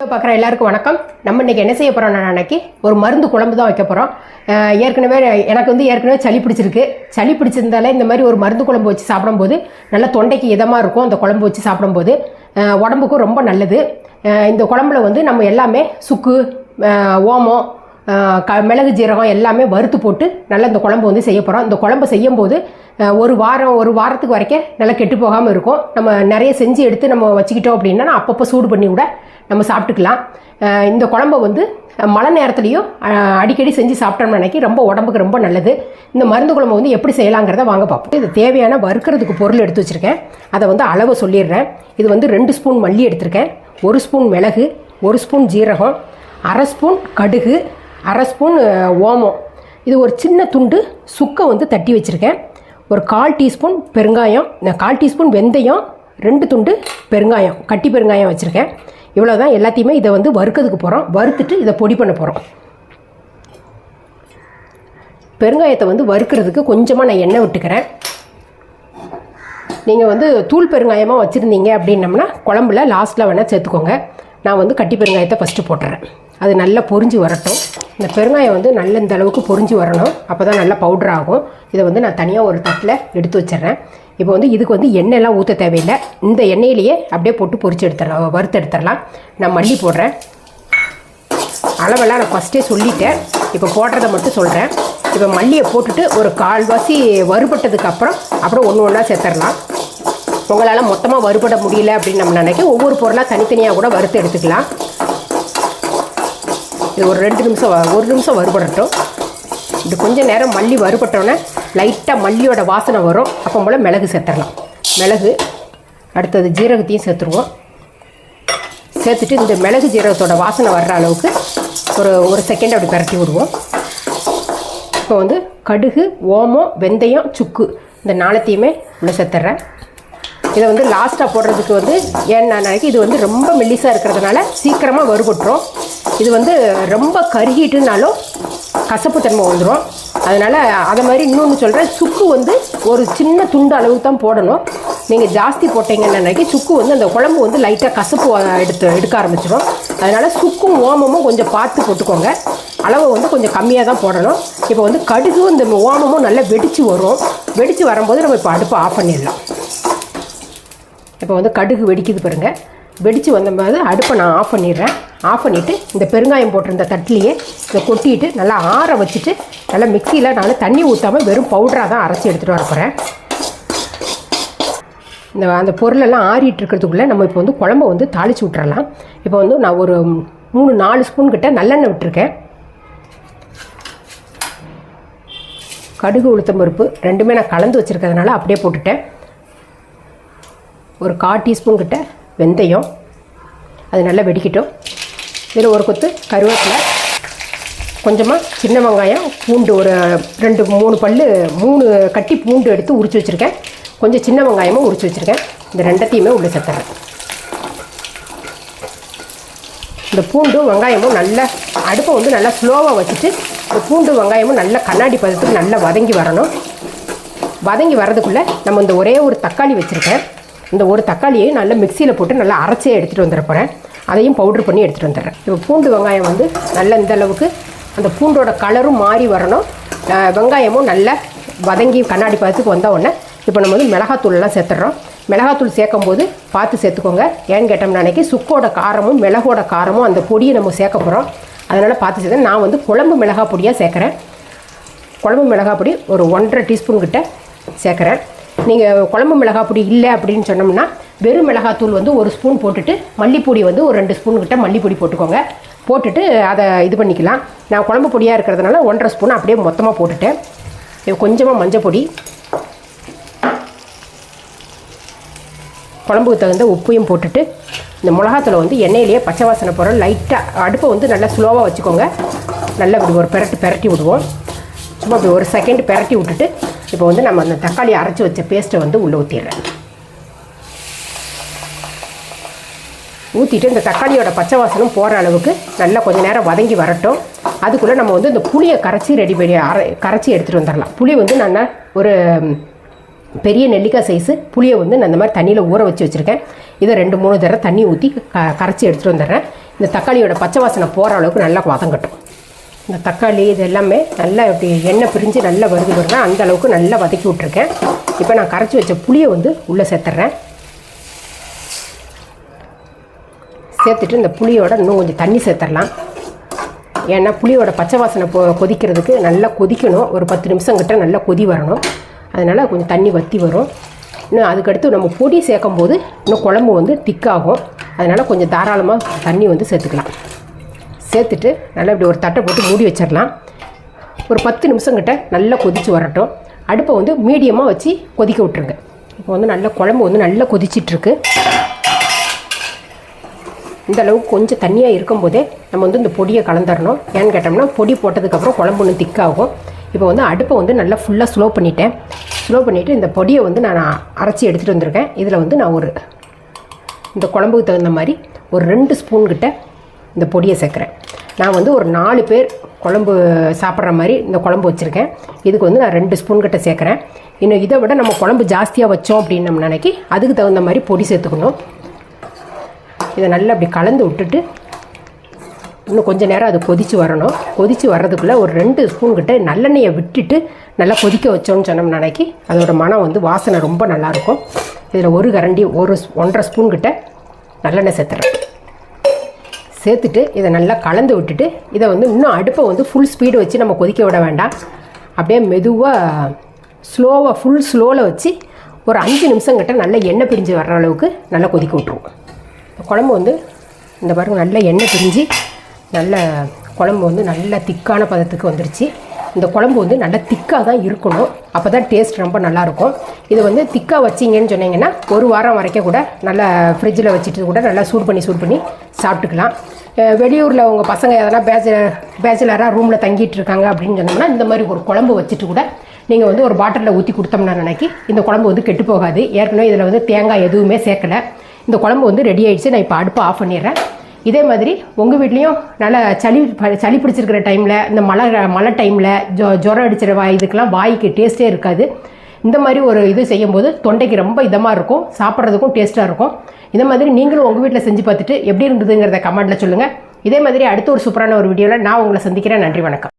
பார்க்குற எல்லாருக்கும் வணக்கம். நம்ம இன்னைக்கு என்ன செய்ய போகிறோம் அன்னைக்கு ஒரு மருந்து குழம்பு தான் வைக்க போகிறோம் ஏற்கனவே எனக்கு வந்து ஏற்கனவே சளி பிடிச்சிருக்கு. சளி பிடிச்சிருந்தாலே இந்த மாதிரி ஒரு மருந்து குழம்பு வச்சு சாப்பிடும்போது நல்லா தொண்டைக்கு இதமாக இருக்கும் அந்த குழம்பு வச்சு சாப்பிடும்போது. உடம்புக்கும் ரொம்ப நல்லது. இந்த குழம்புல வந்து நம்ம எல்லாமே சுக்கு ஓமம் க மிளகு ஜீரகம் எல்லாமே வறுத்து போட்டு நல்லா இந்த குழம்பு வந்து செய்ய போகிறோம் இந்த குழம்பு செய்யும்போது போது ஒரு வாரம் ஒரு வாரத்துக்கு வரைக்கும் நல்லா கெட்டு போகாமல் இருக்கும். நம்ம நிறைய செஞ்சு எடுத்து நம்ம வச்சுக்கிட்டோம் அப்படின்னா அப்பப்போ சூடு பண்ணி கூட நம்ம சாப்பிட்டுக்கலாம். இந்த குழம்பை வந்து மழை நேரத்துலையும் அடிக்கடி செஞ்சு சாப்பிட்டோம்னு நினைக்கி ரொம்ப உடம்புக்கு ரொம்ப நல்லது. இந்த மருந்து குழம்பு வந்து எப்படி செய்யலாங்கிறத வாங்க பார்ப்போம். இது தேவையான வறுக்கிறதுக்கு பொருள் எடுத்து வச்சுருக்கேன். அதை வந்து அளவு சொல்லிடுறேன். இது வந்து ரெண்டு ஸ்பூன் மல்லி எடுத்திருக்கேன். ஒரு ஸ்பூன் மிளகு ஒரு ஸ்பூன் ஜீரகம் அரை ஸ்பூன் கடுகு அரை ஸ்பூன் ஓமம். இது ஒரு சின்ன துண்டு சுக்கை வந்து தட்டி வச்சுருக்கேன். ஒரு கால் டீஸ்பூன் பெருங்காயம் இந்த கால் டீஸ்பூன் வெந்தயம் ரெண்டு துண்டு பெருங்காயம் கட்டி பெருங்காயம் வச்சுருக்கேன். இவ்வளோ தான் எல்லாத்தையுமே இதை வந்து வறுக்கிறதுக்கு போகிறோம் வறுத்துட்டு இதை பொடி பண்ண போகிறோம் பெருங்காயத்தை வந்து வறுக்கிறதுக்கு கொஞ்சமாக நான் எண்ணெய் விட்டுக்கிறேன். நீங்கள் வந்து தூள் பெருங்காயமாக வச்சுருந்தீங்க அப்படின்னம்னா குழம்புல லாஸ்ட்டில் வேணால் சேர்த்துக்கோங்க. நான் வந்து கட்டி பெருங்காயத்தை ஃபஸ்ட்டு போட்டுறேன். அது நல்லா பொரிஞ்சு வரட்டும். இந்த பெருங்காயம் வந்து நல்ல இந்த அளவுக்கு பொரிஞ்சு வரணும். அப்போ தான் நல்லா பவுடர் ஆகும். இதை வந்து நான் தனியாக ஒரு தட்டில் எடுத்து வச்சிடுறேன். இப்போ வந்து இதுக்கு வந்து எண்ணெய்லாம் ஊற்ற தேவையில்லை. இந்த எண்ணெயிலேயே அப்படியே போட்டு பொறிச்சு எடுத்துடலாம். வறுத்து எடுத்துடலாம். நான் மல்லி போடுறேன். அளவெல்லாம் நான் ஃபஸ்ட்டே சொல்லிட்டேன். இப்போ போடுறதை மட்டும் சொல்கிறேன் இப்போ மல்லியை போட்டுட்டு ஒரு கால்வாசி வறுபட்டதுக்கு அப்புறம் அப்புறம் ஒன்று ஒன்றா சேர்த்துடலாம். உங்களால் மொத்தமாக வறுபட முடியல அப்படின்னு நம்ம நினைக்க ஒவ்வொரு பொருளாக தனித்தனியாக கூட வறுத்து எடுத்துக்கலாம். இது ஒரு ரெண்டு நிமிஷம் ஒரு நிமிஷம் வறுபடட்டும். இது கொஞ்சம் நேரம் மல்லி வறுபட்டோன்னே லைட்டாக மல்லியோட வாசனை வரும். அப்போ போல் மிளகு சேர்த்துடலாம். மிளகு அடுத்தது ஜீரகத்தையும் சேர்த்துருவோம். சேர்த்துட்டு இந்த மிளகு ஜீரகத்தோட வாசனை வர்ற அளவுக்கு ஒரு ஒரு செகண்ட் அப்படி பரட்டி விடுவோம். இப்போ வந்து கடுகு ஓமம் வெந்தயம் சுக்கு இந்த நாளத்தையுமே உள்ள சேர்த்துட்றேன் இதை வந்து லாஸ்ட்டாக போடுறதுக்கு வந்து ஏன்னா இது வந்து ரொம்ப மெல்லிசாக இருக்கிறதுனால சீக்கிரமாக வறுபட்டுரும். இது வந்து ரொம்ப கருகிட்டுனாலும் கசப்பு தன்மை வந்துடும் அதனால் அதை மாதிரி இன்னொன்று சொல்கிறேன் சுக்கு வந்து ஒரு சின்ன துண்டு அளவுக்கு தான் போடணும். நீங்கள் ஜாஸ்தி போட்டீங்கன்னு நினைக்க சுக்கு வந்து அந்த குழம்பு வந்து லைட்டாக கசப்பு எடுத்து எடுக்க ஆரம்பிச்சிடும் அதனால் சுக்கும் ஓமமும் கொஞ்சம் பார்த்து போட்டுக்கோங்க. அளவு வந்து கொஞ்சம் கம்மியாக தான் போடணும். இப்போ வந்து கடுகு இந்த ஓமமும் நல்லா வெடித்து வரும். வெடித்து வரும்போது நம்ம இப்போ அடுப்பை ஆஃப் பண்ணிடலாம். இப்போ வந்து கடுகு வெடிக்குது பாருங்கள் வெடித்து வந்தபோது அடுப்பை நான் ஆஃப் பண்ணிடுறேன். ஆஃப் பண்ணிவிட்டு இந்த பெருங்காயம் போட்டிருந்த தட்டிலேயே இதை கொட்டிட்டு நல்லா ஆற வச்சுட்டு நல்லா மிக்சியில் நான் தண்ணி ஊற்றாமல் வெறும் பவுடராக தான் அரைச்சி எடுத்துகிட்டு வர போகிறேன் இந்த அந்த பொருளெல்லாம் ஆறிட்டு இருக்கிறதுக்குள்ளே நம்ம இப்போ வந்து குழம்ப வந்து தாளிச்சு விட்டுறலாம். இப்போ வந்து நான் ஒரு மூணு நாலு ஸ்பூன் கிட்ட நல்லெண்ணெய் விட்டுருக்கேன். கடுகு உளுத்தம் பருப்பு ரெண்டுமே நான் கலந்து வச்சுருக்கிறதுனால அப்படியே போட்டுட்டேன். ஒரு கால் டீஸ்பூன் கிட்ட வெந்தயம். அது நல்லா வெடிக்கட்டும். இதில் ஒரு கொத்து கருவேப்பிலை கொஞ்சமாக சின்ன வெங்காயம் பூண்டு ஒரு ரெண்டு மூணு பல்லு மூணு கட்டி பூண்டு எடுத்து உரிச்சு வச்சுருக்கேன். கொஞ்சம் சின்ன வெங்காயமும் உரிச்சு வச்சுருக்கேன். இந்த ரெண்டத்தையுமே உள்ளே சேர்த்துறேன். இந்த பூண்டும் வெங்காயமும் நல்லா அடுப்பை வந்து நல்லா ஸ்லோவாக வச்சுட்டு இந்த பூண்டு வெங்காயமும் நல்லா கண்ணாடி பதத்துக்கு நல்லா வதங்கி வரணும். வதங்கி வரதுக்குள்ளே நம்ம இந்த ஒரே ஒரு தக்காளி வச்சுருக்கேன். இந்த ஒரு தக்காளியை நல்லா மிக்சியில் போட்டு நல்லா அரைச்சே எடுத்துகிட்டு வந்துட போகிறேன் அதையும் பவுட்ரு பண்ணி எடுத்துகிட்டு வந்துடுறேன். இப்போ பூண்டு வெங்காயம் வந்து நல்லா இந்த அளவுக்கு அந்த பூண்டோட கலரும் மாறி வரணும். வெங்காயமும் நல்லா வதங்கி கண்ணாடி பதத்துக்கு வந்த உடனே இப்போ நம்ம வந்து மிளகாத்தூள்லாம் சேர்த்துட்றோம். மிளகாத்தூள் சேர்க்கும் போது பார்த்து சேர்த்துக்கோங்க. ஏன்னு கேட்டோம்னா அன்றைக்கி சுக்கோட காரமும் மிளகோட காரமும் அந்த பொடியை நம்ம சேர்க்க போகிறோம் அதனால் பார்த்து சேர்த்து நான் வந்து குழம்பு மிளகா பொடியாக சேர்க்குறேன். குழம்பு மிளகா பொடி ஒரு ஒன்றரை டீஸ்பூன் கிட்ட சேர்க்குறேன். நீங்கள் குழம்பு மிளகா பொடி இல்லை அப்படின்னு சொன்னோம்னா வெறும் மிளகாத்தூள் வந்து ஒரு ஸ்பூன் போட்டுட்டு மல்லிப்பொடி வந்து ஒரு ரெண்டு ஸ்பூன் கிட்ட மல்லிப்பொடி போட்டுக்கோங்க. போட்டுட்டு அதை இது பண்ணிக்கலாம். நான் குழம்பு பொடியாக இருக்கிறதுனால ஒன்றரை ஸ்பூன் அப்படியே மொத்தமாக போட்டுட்டேன். இது கொஞ்சமாக மஞ்சள் பொடி. குழம்புக்கு தகுந்த உப்பையும் போட்டுட்டு இந்த மிளகாத்தூளை வந்து எண்ணெயிலேயே பச்சை வாசனை போகிற லைட்டாக அடுப்பை வந்து நல்லா ஸ்லோவாக வச்சுக்கோங்க. நல்லா இப்படி ஒரு பெரட்டு பெரட்டி விடுவோம். சும்மா இப்படி ஒரு செகண்ட் பெரட்டி விட்டுட்டு இப்போ வந்து நம்ம அந்த தக்காளி அரைச்சி வச்ச பேஸ்ட்டை வந்து உள்ளே ஊற்றிடுறேன் ஊற்றிட்டு இந்த தக்காளியோட பச்சை வாசனம் போகிற அளவுக்கு நல்லா கொஞ்ச நேரம் வதங்கி வரட்டும். அதுக்குள்ளே நம்ம வந்து இந்த புளியை கரைச்சி ரெடி பண்ணி அரை கரைச்சி எடுத்துகிட்டு வந்துடலாம். புளி வந்து நான் ஒரு பெரிய நெல்லிக்காய் சைஸு புளியை வந்து நான் இந்த மாதிரி தண்ணியில் ஊற வச்சு வச்சுருக்கேன். இதை ரெண்டு மூணு தடவை தண்ணி ஊற்றி க கரைச்சி எடுத்துகிட்டு வந்துடுறேன். இந்த தக்காளியோட பச்சை வாசனை போகிற அளவுக்கு நல்லா வதங்கட்டும். இந்த தக்காளி இது எல்லாமே நல்லா இப்படி எண்ணெய் பிரிஞ்சு நல்லா வருது வருதா அந்த அளவுக்கு நல்லா வதக்கி விட்ருக்கேன் இப்போ நான் கரைச்சி வச்ச புளியை வந்து உள்ளே சேர்த்துட்றேன் சேர்த்துட்டு இந்த புளியோட இன்னும் கொஞ்சம் தண்ணி சேர்த்துடலாம். ஏன்னா புளியோட பச்சை வாசனை பொ கொதிக்கிறதுக்கு நல்லா கொதிக்கணும். ஒரு பத்து நிமிஷம் கிட்ட நல்லா கொதி வரணும். அதனால் கொஞ்சம் தண்ணி வற்றி வரும். இன்னும் அதுக்கடுத்து நம்ம பொடி சேர்க்கும் போது இன்னும் குழம்பு வந்து திக்காகும். அதனால் கொஞ்சம் தாராளமாக தண்ணி வந்து சேர்த்துக்கலாம். சேர்த்துட்டு நல்லா இப்படி ஒரு தட்டை போட்டு மூடி வச்சிடலாம். ஒரு பத்து நிமிஷம் கிட்ட நல்லா கொதித்து வரட்டும். அடுப்பை வந்து மீடியமாக வச்சு கொதிக்க விட்ருங்க இப்போ வந்து நல்லா குழம்பு வந்து நல்லா கொதிச்சிட்ருக்கு. இந்த அளவுக்கு கொஞ்சம் தண்ணியாக இருக்கும்போதே நம்ம வந்து இந்த பொடியை கலந்துடணும் ஏன்னு கேட்டோம்னா பொடி போட்டதுக்கப்புறம் குழம்பு ஒன்று திக்காகும் இப்போ வந்து அடுப்பை வந்து நல்லா ஃபுல்லாக ஸ்லோ பண்ணிட்டேன். ஸ்லோ பண்ணிவிட்டு இந்த பொடியை வந்து நான் அரைச்சி எடுத்துகிட்டு வந்திருக்கேன். இதில் வந்து நான் ஒரு இந்த குழம்புக்கு தகுந்த மாதிரி ஒரு ரெண்டு ஸ்பூன்கிட்ட இந்த பொடியை சேர்க்குறேன். நான் வந்து ஒரு நாலு பேர் குழம்பு சாப்பிட்ற மாதிரி இந்த குழம்பு வச்சுருக்கேன். இதுக்கு வந்து நான் ரெண்டு ஸ்பூன் கிட்ட சேர்க்குறேன். இன்னும் இதை விட நம்ம குழம்பு ஜாஸ்தியாக வச்சோம் அப்படின்னு நம்ம நினைக்கி அதுக்கு தகுந்த மாதிரி பொடி சேர்த்துக்கணும். இதை நல்லா அப்படி கலந்து விட்டுட்டு இன்னும் கொஞ்சம் நேரம் அது கொதித்து வரணும். கொதித்து வர்றதுக்குள்ளே ஒரு ரெண்டு ஸ்பூன்கிட்ட நல்லெண்ணெயை விட்டுட்டு நல்லா கொதிக்க வச்சோன்னு சொன்னோம் நினைக்கி அதோட மனம் வந்து வாசனை ரொம்ப நல்லாயிருக்கும் இதில் ஒரு கரண்டி ஒரு ஒன்றரை ஸ்பூன்கிட்ட நல்லெண்ணெய் சேர்த்துறேன். சேர்த்துட்டு இதை நல்லா கலந்து விட்டுட்டு இதை வந்து இன்னும் அடுப்பை வந்து ஃபுல் ஸ்பீடு வச்சு நம்ம கொதிக்க விட வேண்டாம். அப்படியே மெதுவாக ஸ்லோவாக ஃபுல் ஸ்லோவில் வச்சு ஒரு அஞ்சு நிமிஷங்கிட்ட நல்லா எண்ணெய் பிரிஞ்சு வர்ற அளவுக்கு நல்லா கொதிக்க விட்ருவோம் குழம்பு வந்து இந்த பாருங்க நல்ல எண்ணெய் பிரிஞ்சு நல்ல குழம்பு வந்து நல்ல திக்கான பதத்துக்கு வந்துருச்சு. இந்த குழம்பு வந்து நல்லா திக்காக தான் இருக்கணும். அப்போ தான் டேஸ்ட் ரொம்ப நல்லாயிருக்கும். இது வந்து திக்காக வச்சிங்கன்னு சொன்னீங்கன்னா ஒரு வாரம் வரைக்கும் கூட நல்லா ஃப்ரிட்ஜில் வச்சுட்டு கூட நல்லா சூடு பண்ணி சூடு பண்ணி சாப்பிட்டுக்கலாம். வெளியூரில் உங்கள் பசங்க எதனா பேச்ச பேச்சுலராக ரூமில் தங்கிட்டு இருக்காங்க அப்படின்னு சொன்னோம்னா இந்த மாதிரி ஒரு குழம்பு வச்சுட்டு கூட நீங்கள் வந்து ஒரு பாட்டிலில் ஊற்றி கொடுத்தோம்னா நினைக்கி இந்த குழம்பு வந்து கெட்டு போகாது. ஏற்கனவே இதில் வந்து தேங்காய் எதுவுமே சேர்க்கலை. இந்த குழம்பு வந்து ரெடி ஆயிடுச்சு. நான் இப்போ அடுப்பு ஆஃப் பண்ணிடுறேன். இதே மாதிரி உங்கள் வீட்லேயும் நல்லா சளி ப- சளி பிடிச்சிருக்கிற டைமில் இந்த மழை மழை டைமில் ஜொ ஜுரம் அடிச்சிற வாய் இதுக்கெல்லாம் வாய்க்கு டேஸ்ட்டே இருக்காது. இந்த மாதிரி ஒரு இது செய்யும்போது தொண்டைக்கு ரொம்ப இதமாக இருக்கும். சாப்பிட்றதுக்கும் டேஸ்ட்டாக இருக்கும். இந்த மாதிரி நீங்களும் உங்கள் வீட்டில் செஞ்சு பார்த்துட்டு எப்படி இருந்ததுங்கிறத கமெண்ட்டில் சொல்லுங்கள் இதே மாதிரி அடுத்த ஒரு சூப்பரான ஒரு வீடியோவில் நான் உங்களை சந்திக்கிறேன். நன்றி வணக்கம்.